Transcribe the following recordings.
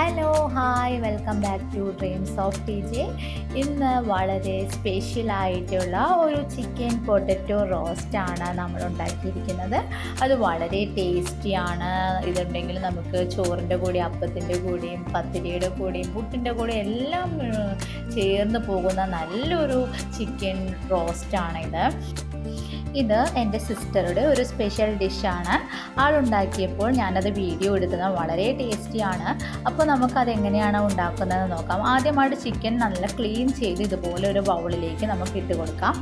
Hello hi welcome back to dreams of T J ഇന്ന് വളരെ special ആയിട്ടുള്ള ഒരു ചിക്കൻ പൊട്ടറ്റോ റോസ്റ്റാണ് നമ്മൾ ഉണ്ടാക്കിയിരിക്കുന്നത്. അത് വളരെ ടേസ്റ്റിയാണ് ഇതുണ്ടെങ്കിൽ നമുക്ക് ചോറിന്റെ കൂടെ അപ്പത്തിന്റെ കൂടെയും പത്തിരിയുടെ കൂടെയും പുട്ടിന്റെ കൂടെയും എല്ലാം ചേർന്ന് പോകുന്ന നല്ലൊരു ചിക്കൻ റോസ്റ്റാണ് ഇത് എന്റെ സിസ്റ്ററുടെ ഒരു സ്പെഷ്യൽ ഡിഷാണ് ആളുണ്ടാക്കിയപ്പോൾ ഞാനത് വീഡിയോ എടുത്തത്. വളരെ ടേസ്റ്റിയാണ് അപ്പോൾ നമുക്കത് എങ്ങനെയാണ് ഉണ്ടാക്കുന്നത് നോക്കാം. ആദ്യമായിട്ട് ചിക്കൻ നല്ല ക്ലീൻ ചെയ്ത് ഇതുപോലെ ഒരു ബൗളിലേക്ക് നമുക്ക് ഇട്ട് കൊടുക്കാം.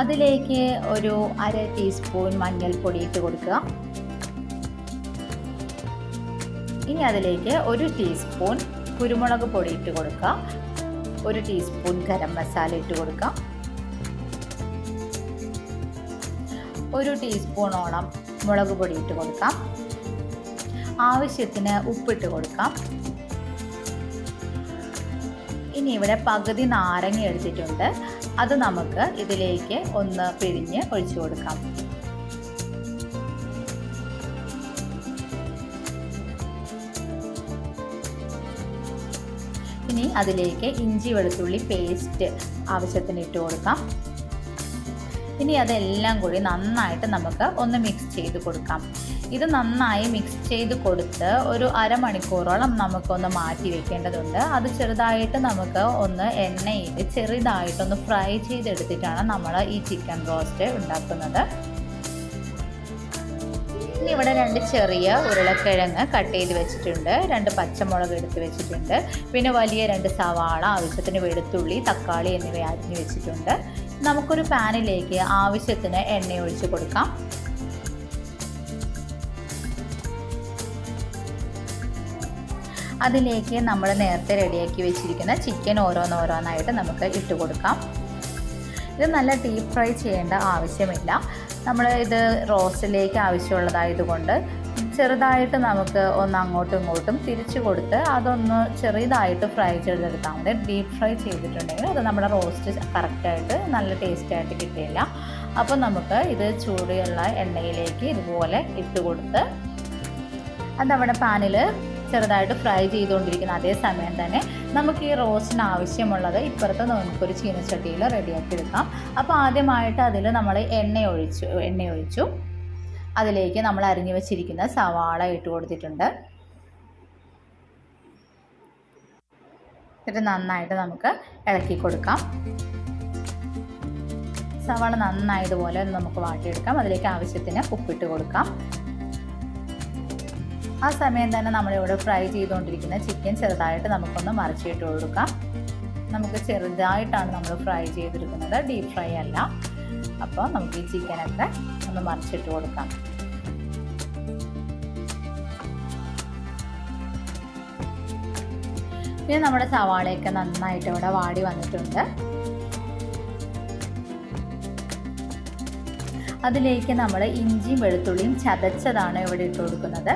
അതിലേക്ക് ഒരു അര ടീസ്പൂൺ മഞ്ഞൾപ്പൊടി ഇട്ട് കൊടുക്കുക. ഇനി അതിലേക്ക് ഒരു ടീസ്പൂൺ കുരുമുളക് പൊടി ഇട്ട് കൊടുക്കുക. ഒരു ടീസ്പൂൺ ഗരം മസാല ഇട്ട് കൊടുക്കാം ഒരു ടീസ്പൂണോളം മുളക് പൊടി ഇട്ട് കൊടുക്കാം. ആവശ്യത്തിന് ഉപ്പിട്ട് കൊടുക്കാം. ഇനി ഇവിടെ പകുതി നാരങ്ങ എടുത്തിട്ടുണ്ട്. അത് നമുക്ക് ഇതിലേക്ക് ഒന്ന് പിഴിഞ്ഞ് ഒഴിച്ചു കൊടുക്കാം. ഇനി അതിലേക്ക് ഇഞ്ചി വെളുത്തുള്ളി പേസ്റ്റ് ആവശ്യത്തിന് ഇട്ട് കൊടുക്കാം. ഇനി അതെല്ലാം കൂടി നന്നായിട്ട് നമുക്ക് ഒന്ന് മിക്സ് ചെയ്ത് കൊടുക്കാം. ഇത് നന്നായി മിക്സ് ചെയ്ത് കൊടുത്ത് ഒരു അരമണിക്കൂറോളം നമുക്കൊന്ന് മാറ്റി വെക്കേണ്ടതുണ്ട്. അത് ചെറുതായിട്ട് നമുക്ക് ഒന്ന് എണ്ണയിൽ ചെറുതായിട്ടൊന്ന് ഫ്രൈ ചെയ്തെടുത്തിട്ടാണ് നമ്മൾ ഈ ചിക്കൻ റോസ്റ്റ് ഉണ്ടാക്കുന്നത്. ഇനി ഇവിടെ രണ്ട് ചെറിയ ഉരുളക്കിഴങ്ങ് കട്ട് ചെയ്ത് വെച്ചിട്ടുണ്ട്. രണ്ട് പച്ചമുളക് എടുത്ത് വെച്ചിട്ടുണ്ട്. പിന്നെ വലിയ രണ്ട് സവാള ആവശ്യത്തിന് വെളുത്തുള്ളി തക്കാളി എന്നിവ അരിഞ്ഞ് വെച്ചിട്ടുണ്ട്. നമുക്കൊരു പാനിലേക്ക് ആവശ്യത്തിന് എണ്ണ ഒഴിച്ച് കൊടുക്കാം. അതിലേക്ക് നമ്മൾ നേരത്തെ റെഡിയാക്കി വെച്ചിരിക്കുന്ന ചിക്കൻ ഓരോന്നോരോന്നായിട്ട് നമുക്ക് ഇട്ട് കൊടുക്കാം. ഇത് നല്ല ഡീപ്പ് ഫ്രൈ ചെയ്യേണ്ട ആവശ്യമില്ല. നമ്മൾ ഇത് റോസ്റ്റിലേക്ക് ആവശ്യമുള്ളതായതുകൊണ്ട് ചെറുതായിട്ട് നമുക്ക് ഒന്ന് അങ്ങോട്ടും ഇങ്ങോട്ടും തിരിച്ചു കൊടുത്ത് അതൊന്ന് ചെറുതായിട്ട് ഫ്രൈ ചെയ്തെടുത്താൽ മതി. ഡീപ്പ് ഫ്രൈ ചെയ്തിട്ടുണ്ടെങ്കിൽ അത് നമ്മുടെ റോസ്റ്റ് കറക്റ്റായിട്ട് നല്ല ടേസ്റ്റായിട്ട് കിട്ടിയില്ല അപ്പോൾ നമുക്ക് ഇത് ചൂടുള്ള എണ്ണയിലേക്ക് ഇതുപോലെ ഇട്ട് കൊടുത്ത് അത് നമ്മുടെ പാനിൽ ചെറുതായിട്ട് ഫ്രൈ ചെയ്തുകൊണ്ടിരിക്കുന്ന അതേ സമയം തന്നെ നമുക്ക് ഈ റോസ്റ്റിന് ആവശ്യമുള്ളത് ഇപ്പുറത്ത് നമുക്കൊരു ചീനച്ചട്ടിയിൽ റെഡിയാക്കി എടുക്കാം. അപ്പോൾ ആദ്യമായിട്ട് അതിൽ നമ്മൾ എണ്ണ ഒഴിച്ചു എണ്ണ ഒഴിച്ചു അതിലേക്ക് നമ്മൾ അരിഞ്ഞു വെച്ചിരിക്കുന്ന സവാള ഇട്ട് കൊടുത്തിട്ടുണ്ട്. എന്നിട്ട് നന്നായിട്ട് നമുക്ക് ഇളക്കി കൊടുക്കാം. സവാള നന്നായതുപോലെ നമുക്ക് വാട്ടിയെടുക്കാം. അതിലേക്ക് ആവശ്യത്തിന് ഉപ്പിട്ട് കൊടുക്കാം. ആ സമയം തന്നെ നമ്മളിവിടെ ഫ്രൈ ചെയ്തുകൊണ്ടിരിക്കുന്ന ചിക്കൻ ചെറുതായിട്ട് നമുക്കൊന്ന് മറിച്ചിട്ട് കൊടുക്കാം. നമുക്ക് ചെറുതായിട്ടാണ് നമ്മൾ ഫ്രൈ ചെയ്തെടുക്കുന്നത് ഡീപ് ഫ്രൈ അല്ല. അപ്പോൾ നമുക്ക് ഈ ചിക്കനൊക്കെ ഒന്ന് മറിച്ചിട്ട് കൊടുക്കാം. പിന്നെ നമ്മുടെ സവാളയൊക്കെ നന്നായിട്ട് ഇവിടെ വാടി വന്നിട്ടുണ്ട്. അതിലേക്ക് നമ്മൾ ഇഞ്ചിയും വെളുത്തുള്ളിയും ചതച്ചതാണ് ഇവിടെ ഇട്ട് കൊടുക്കുന്നത്.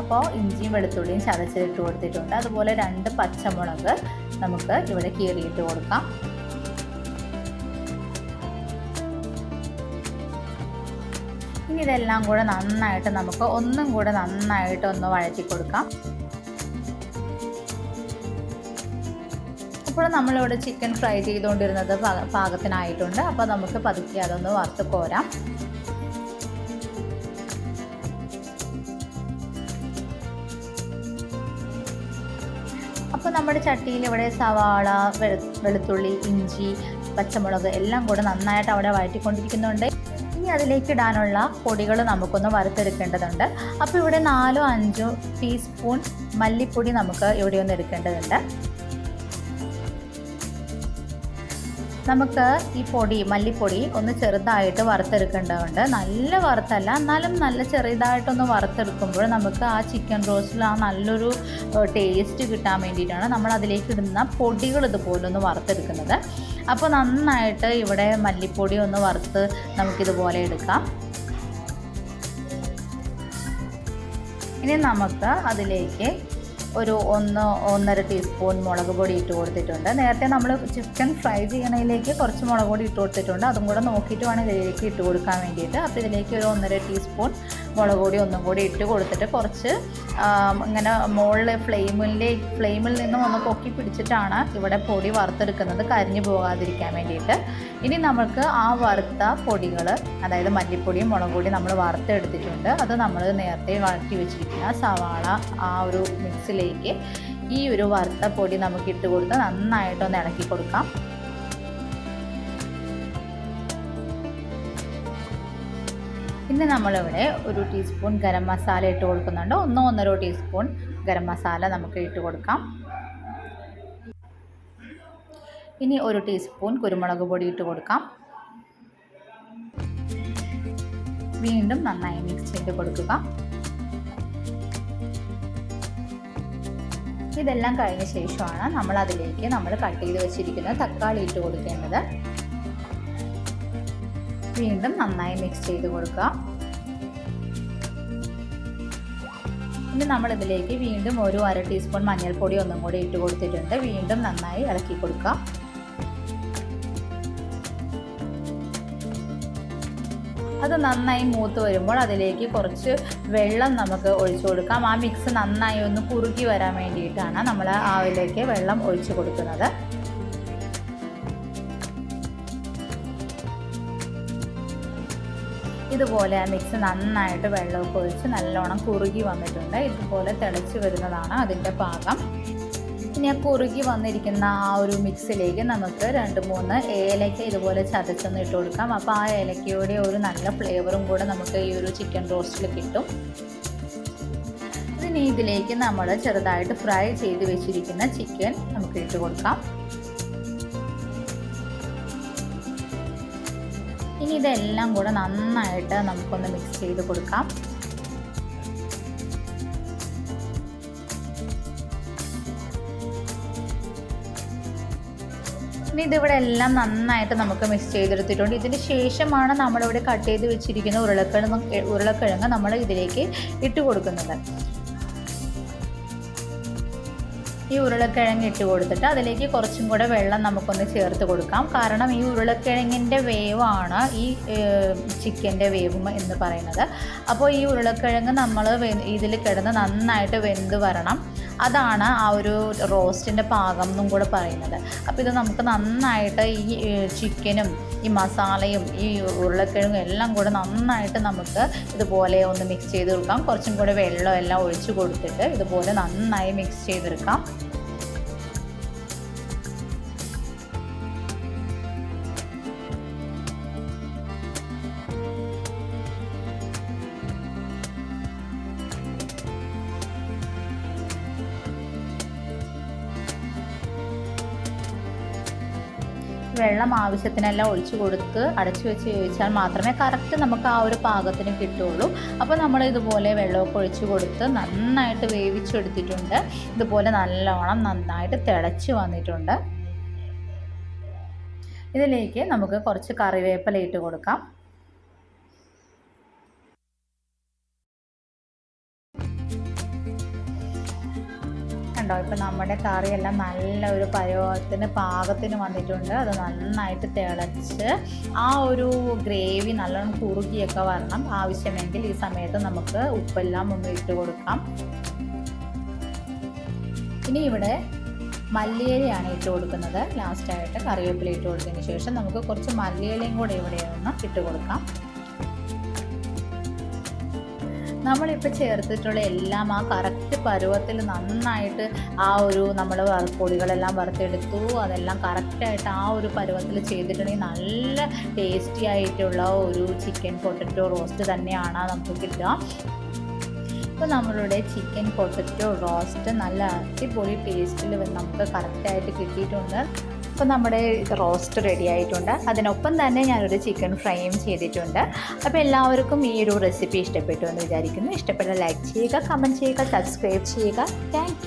അപ്പോൾ ഇഞ്ചിയും വെളുത്തുള്ളിയും ചതച്ചിട്ട് കൊടുത്തിട്ടുണ്ട്. അതുപോലെ രണ്ട് പച്ചമുളക് നമുക്ക് ഇവിടെ കീറിയിട്ട് കൊടുക്കാം. ഇതെല്ലാം കൂടെ നന്നായിട്ട് നമുക്ക് ഒന്നും കൂടെ നന്നായിട്ട് ഒന്ന് വഴറ്റി കൊടുക്കാം. അപ്പോൾ നമ്മളിവിടെ ചിക്കൻ ഫ്രൈ ചെയ്തുകൊണ്ടിരുന്നത് പാക- പാകത്തിനായിട്ടുണ്ട്. അപ്പോൾ നമുക്ക് പതുക്കെ അതൊന്ന് വറുത്ത് കോരാം. അപ്പോൾ നമ്മുടെ ചട്ടിയിൽ ഇവിടെ സവാള വെളുത്തുള്ളി ഇഞ്ചി പച്ചമുളക് എല്ലാം കൂടെ നന്നായിട്ട് അവിടെ വഴറ്റിക്കൊണ്ടിരിക്കുന്നുണ്ട്. ഇനി അതിലേക്ക് ഇടാനുള്ള പൊടികൾ നമുക്കൊന്ന് വറുത്തെടുക്കേണ്ടതുണ്ട്. അപ്പോൾ ഇവിടെ നാലോ അഞ്ചോ ടീസ്പൂൺ മല്ലിപ്പൊടി നമുക്ക് ഇവിടെ ഒന്ന് എടുക്കേണ്ടതുണ്ട്. നമുക്ക് ഈ പൊടി മല്ലിപ്പൊടി ഒന്ന് ചെറുതായിട്ട് വറുത്തെടുക്കേണ്ടതുണ്ട്. നല്ല വറുത്തല്ല എന്നാലും നല്ല ചെറുതായിട്ടൊന്ന് വറുത്തെടുക്കുമ്പോൾ നമുക്ക് ആ ചിക്കൻ റോസ്റ്റിൽ ആ നല്ലൊരു ടേസ്റ്റ് കിട്ടാൻ വേണ്ടിയിട്ടാണ് നമ്മൾ അതിലേക്ക് ഇടുന്ന പൊടികൾ ഇതുപോലെ ഒന്ന് വറുത്തെടുക്കുന്നത്. അപ്പോൾ നന്നായിട്ട് ഇവിടെ മല്ലിപ്പൊടി ഒന്ന് വറുത്ത് നമുക്കിതുപോലെ എടുക്കാം. ഇനി നമുക്ക് അതിലേക്ക് ഒരു ഒന്ന് ഒന്നര ടീസ്പൂൺ മുളക് പൊടി ഇട്ട് കൊടുത്തിട്ടുണ്ട്. നേരത്തെ നമ്മൾ ചിക്കൻ ഫ്രൈ ചെയ്യണതിലേക്ക് കുറച്ച് മുളക് പൊടി ഇട്ട് കൊടുത്തിട്ടുണ്ട്. അതും കൂടെ നോക്കിയിട്ട് വേണം ഇതിലേക്ക് ഇട്ട് കൊടുക്കാൻ വേണ്ടിയിട്ട്. അപ്പോൾ ഇതിലേക്ക് ഒരു ഒന്നര ടീസ്പൂൺ മുളക് പൊടി ഒന്നും കൂടി ഇട്ട് കൊടുത്തിട്ട് കുറച്ച് ഇങ്ങനെ മുകളിൽ ഫ്ലെയിമിലെ ഫ്ലെയിമിൽ നിന്നും ഒന്ന് പൊക്കി പിടിച്ചിട്ടാണ് ഇവിടെ പൊടി വറുത്തെടുക്കുന്നത് കരിഞ്ഞു പോകാതിരിക്കാൻ വേണ്ടിയിട്ട്. ഇനി നമുക്ക് ആ വറുത്ത പൊടികൾ അതായത് മല്ലിപ്പൊടിയും മുളക് പൊടിയും നമ്മൾ വറുത്തെടുത്തിട്ടുണ്ട്. അത് നമ്മൾ നേരത്തെ വഴറ്റി വെച്ചിരിക്കുന്ന സവാള ആ ഒരു മിക്സിലേക്ക് ഈ ഒരു വറുത്ത പൊടി നമുക്ക് ഇട്ട് കൊടുത്ത് നന്നായിട്ടൊന്ന് ഇളക്കി കൊടുക്കാം. പിന്നെ നമ്മളിവിടെ ഒരു ടീസ്പൂൺ ഗരം മസാല ഇട്ട് കൊടുക്കുന്നുണ്ട്. ഒന്നോ ഒന്നര ടീസ്പൂൺ ഗരം മസാല നമുക്ക് ഇട്ട് കൊടുക്കാം. ഇനി ഒരു ടീസ്പൂൺ കുരുമുളക് പൊടി ഇട്ട് കൊടുക്കാം. വീണ്ടും നന്നായി മിക്സ് ചെയ്ത് കൊടുക്കുക. ഇതെല്ലാം കഴിഞ്ഞ ശേഷമാണ് നമ്മൾ അതിലേക്ക് നമ്മൾ കട്ട് ചെയ്ത് വെച്ചിരിക്കുന്ന തക്കാളി ഇട്ട് കൊടുക്കേണ്ടത്. വീണ്ടും നന്നായി മിക്സ് ചെയ്ത് കൊടുക്കുക. ഇനി നമ്മൾ ഇതിലേക്ക് വീണ്ടും ഒരു അര ടീസ്പൂൺ മഞ്ഞൾപ്പൊടി ഒന്നും കൂടി ഇട്ട് കൊടുത്തിട്ടുണ്ട്. വീണ്ടും നന്നായി ഇളക്കി കൊടുക്കുക. അത് നന്നായി മൂത്ത് വരുമ്പോൾ അതിലേക്ക് കുറച്ച് വെള്ളം നമുക്ക് ഒഴിച്ചു കൊടുക്കാം. ആ മിക്സ് നന്നായി ഒന്ന് കുറുകി വരാൻ വേണ്ടിയിട്ടാണ് നമ്മൾ ആവിലേക്ക് വെള്ളം ഒഴിച്ചു കൊടുക്കുന്നത്. ഇതുപോലെ ആ മിക്സ് നന്നായിട്ട് വെള്ളമൊക്കെ ഒഴിച്ച് നല്ലോണം കുറുകി വന്നിട്ടുണ്ട്. ഇതുപോലെ തിളച്ച് വരുന്നതാണ് അതിന്റെ പാകം. ഇനി കുറുകി വന്നിരിക്കുന്ന ആ ഒരു മിക്സിലേക്ക് നമുക്ക് രണ്ട് മൂന്ന് ഏലക്ക ഇതുപോലെ ചതച്ചൊന്ന് ഇട്ട് കൊടുക്കാം. അപ്പോൾ ആ ഏലക്കയുടെ ഒരു നല്ല ഫ്ലേവറും കൂടെ നമുക്ക് ഈ ഒരു ചിക്കൻ റോസ്റ്റിൽ കിട്ടും. ഇനി ഇതിലേക്ക് നമ്മൾ ചെറുതായിട്ട് ഫ്രൈ ചെയ്ത് വെച്ചിരിക്കുന്ന ചിക്കൻ നമുക്ക് ഇട്ട് കൊടുക്കാം. ഇനി ഇതെല്ലാം കൂടെ നന്നായിട്ട് നമുക്കൊന്ന് മിക്സ് ചെയ്ത് കൊടുക്കാം. ഇനി ഇതിവിടെ എല്ലാം നന്നായിട്ട് നമുക്ക് മിക്സ് ചെയ്തെടുത്തിട്ടുണ്ട്. ഇതിന് ശേഷമാണ് നമ്മളിവിടെ കട്ട് ചെയ്ത് വെച്ചിരിക്കുന്ന ഉരുളക്കിഴങ്ങ് ഉരുളക്കിഴങ്ങ് നമ്മൾ ഇതിലേക്ക് ഇട്ട് കൊടുക്കുന്നത്. ഈ ഉരുളക്കിഴങ്ങ് ഇട്ട് കൊടുത്തിട്ട് അതിലേക്ക് കുറച്ചും കൂടെ വെള്ളം നമുക്കൊന്ന് ചേർത്ത് കൊടുക്കാം. കാരണം ഈ ഉരുളക്കിഴങ്ങിന്റെ വേവാണ് ഈ ചിക്കന്റെ വേവ് എന്ന് പറയുന്നത്. അപ്പോൾ ഈ ഉരുളക്കിഴങ്ങ് നമ്മൾ ഇതിൽ കിടന്ന് നന്നായിട്ട് വെന്ത് വരണം. അതാണ് ആ ഒരു റോസ്റ്റിന്റെ പാകം എന്നും കൂടെ പറയുന്നത്. അപ്പോൾ ഇത് നമുക്ക് നന്നായിട്ട് ഈ ചിക്കനും ഈ മസാലയും ഈ ഉരുളക്കിഴങ്ങും എല്ലാം കൂടെ നന്നായിട്ട് നമുക്ക് ഇതുപോലെ ഒന്ന് മിക്സ് ചെയ്ത് കൊടുക്കാം. കുറച്ചും കൂടെ വെള്ളം എല്ലാം ഒഴിച്ച് കൊടുത്തിട്ട് ഇതുപോലെ നന്നായി മിക്സ് ചെയ്തെടുക്കാം. വെള്ളം ആവശ്യത്തിനെല്ലാം ഒഴിച്ചു കൊടുത്ത് അടച്ചു വെച്ച് വേവിച്ചാൽ മാത്രമേ കറക്റ്റ് നമുക്ക് ആ ഒരു പാകത്തിന് കിട്ടുള്ളൂ അപ്പോൾ നമ്മൾ ഇതുപോലെ വെള്ളമൊക്കെ ഒഴിച്ചു കൊടുത്ത് നന്നായിട്ട് വേവിച്ചെടുത്തിട്ടുണ്ട്. ഇതുപോലെ നല്ലോണം നന്നായിട്ട് തിളച്ച് വന്നിട്ടുണ്ട്. ഇതിലേക്ക് നമുക്ക് കുറച്ച് കറിവേപ്പില ഇട്ട് കൊടുക്കാം. നമ്മുടെ കറിയെല്ലാം നല്ല ഒരു പരുവത്തിന് പാകത്തിന് വന്നിട്ടുണ്ട്. അത് നന്നായിട്ട് തിളച്ച് ആ ഒരു ഗ്രേവി നല്ലോണം കുറുകിയൊക്കെ വരണം. ആവശ്യമെങ്കിൽ ഈ സമയത്ത് നമുക്ക് ഉപ്പെല്ലാം ഒന്ന് ഇട്ട് കൊടുക്കാം. ഇനി ഇവിടെ മല്ലിയിലയാണ് ഇട്ട് കൊടുക്കുന്നത്. ലാസ്റ്റായിട്ട് കറിവേപ്പില ഇട്ട് കൊടുത്തതിന് ശേഷം നമുക്ക് കുറച്ച് മല്ലിയിലയും കൂടെ ഇവിടെ ഒന്ന് ഇട്ട് കൊടുക്കാം. നമ്മളിപ്പോൾ ചേർത്തിട്ടുള്ള എല്ലാം ആ കറക്റ്റ് പരുവത്തിൽ നന്നായിട്ട് ആ ഒരു നമ്മൾ പൊടികളെല്ലാം വറുത്തെടുത്തു. അതെല്ലാം കറക്റ്റായിട്ട് ആ ഒരു പരുവത്തിൽ ചെയ്തിട്ടുണ്ടെങ്കിൽ നല്ല ടേസ്റ്റി ആയിട്ടുള്ള ഒരു ചിക്കൻ പൊട്ടറ്റോ റോസ്റ്റ് തന്നെയാണ് നമുക്ക് കിട്ടുക. ഇപ്പോൾ നമ്മളുടെ ചിക്കൻ പൊട്ടറ്റോ റോസ്റ്റ് നല്ല അടിപൊളി ടേസ്റ്റിൽ നമുക്ക് കറക്റ്റായിട്ട് കിട്ടിയിട്ടുണ്ട്. അപ്പോൾ നമ്മുടെ റോസ്റ്റ് റെഡി ആയിട്ടുണ്ട്. അതിനൊപ്പം തന്നെ ഞാനൊരു ചിക്കൻ ഫ്രൈയും ചെയ്തിട്ടുണ്ട്. അപ്പോൾ എല്ലാവർക്കും ഈ ഒരു റെസിപ്പി ഇഷ്ടപ്പെട്ടു എന്ന് വിചാരിക്കുന്നു. ഇഷ്ടപ്പെട്ട ലൈക്ക് ചെയ്യുക കമന്റ് ചെയ്യുക സബ്സ്ക്രൈബ് ചെയ്യുക. താങ്ക്